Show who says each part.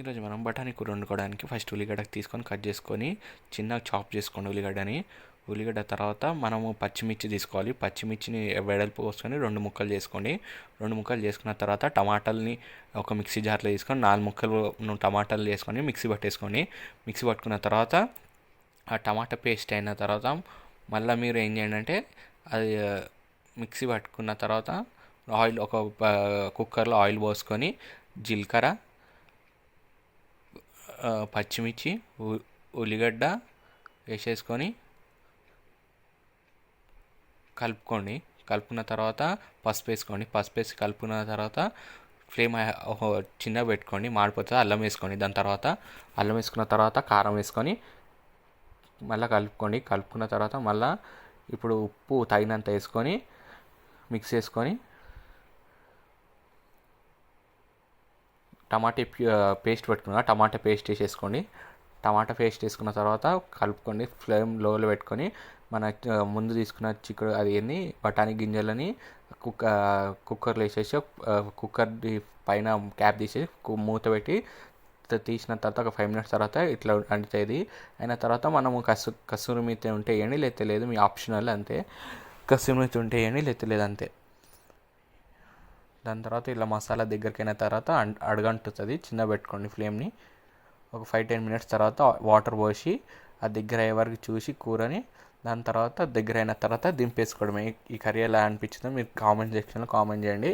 Speaker 1: ఈరోజు మనం బఠానీ కూర వండుకోవడానికి ఫస్ట్ ఉల్లిగడ్డ తీసుకొని కట్ చేసుకొని చిన్నగా చాప్ చేసుకోండి ఉల్లిగడ్డని. ఉల్లిగడ్డ తర్వాత మనము పచ్చిమిర్చి తీసుకోవాలి. పచ్చిమిర్చిని వెడల్పు కోసుకొని రెండు ముక్కలు చేసుకోండి. రెండు ముక్కలు చేసుకున్న తర్వాత టమాటాలని ఒక మిక్సీ జార్లో తీసుకొని నాలుగు ముక్కలు టమాటాలు వేసుకొని మిక్సీ పట్టేసుకోండి. మిక్సీ పట్టుకున్న తర్వాత ఆ టమాటా పేస్ట్ అయిన తర్వాత మళ్ళీ మీరు ఏం చేయండి అంటే అది మిక్సీ పట్టుకున్న తర్వాత ఆయిల్ ఒక కుక్కర్లో ఆయిల్ పోసుకొని జీలకర్ర పచ్చిమిర్చి ఉల్లిగడ్డ వేసేసుకొని కలుపుకోండి. కలుపుకున్న తర్వాత పసుపు వేసుకోండి. పసుపు వేసి కలుపుకున్న తర్వాత ఫ్లేమ్ చిన్నగా పెట్టుకోండి. మాడిపోతుంది అల్లం వేసుకోండి. దాని తర్వాత అల్లం వేసుకున్న తర్వాత కారం వేసుకొని మళ్ళీ కలుపుకోండి. కలుపుకున్న తర్వాత మళ్ళీ ఇప్పుడు ఉప్పు తగినంత వేసుకొని మిక్స్ చేసుకొని టమాటా పేస్ట్ పెట్టుకున్న టమాటా పేస్ట్ వేసేసుకోండి టమాటా పేస్ట్ వేసుకున్న తర్వాత కలుపుకోండి ఫ్లేమ్ లోలో పెట్టుకొని మన ముందు తీసుకున్న చిక్కుడు అది ఏంది బఠానీ గింజలని కుక్క కుక్కర్లో వేసేసి కుక్కర్ పైన క్యాప్ తీసేసి మూత పెట్టి తీసిన తర్వాత ఒక ఫైవ్ మినిట్స్ తర్వాత ఇట్లా అంటుతుంది అయిన తర్వాత మనము కసు కసూరి మేతి ఉంటే వేయండి లేకపోతే లేదు మీ ఆప్షనల్ అంతే. కసూరి మేతి ఉంటే వేయండి లేకపోతే లేదు అంతే. దాని తర్వాత ఇలా మసాలా దగ్గరికి అయిన తర్వాత అడగంటుతుంది చిన్న పెట్టుకోండి ఫ్లేమ్ని. ఒక ఫైవ్ టెన్ మినిట్స్ తర్వాత వాటర్ పోసి ఆ దగ్గర అయ్యే వరకు చూసి కూరని దాని తర్వాత దగ్గర అయిన తర్వాత దింపేసుకోవడమే. ఈ కర్రీ ఎలా అనిపించిందో మీరు కామెంట్ సెక్షన్లో కామెంట్ చేయండి.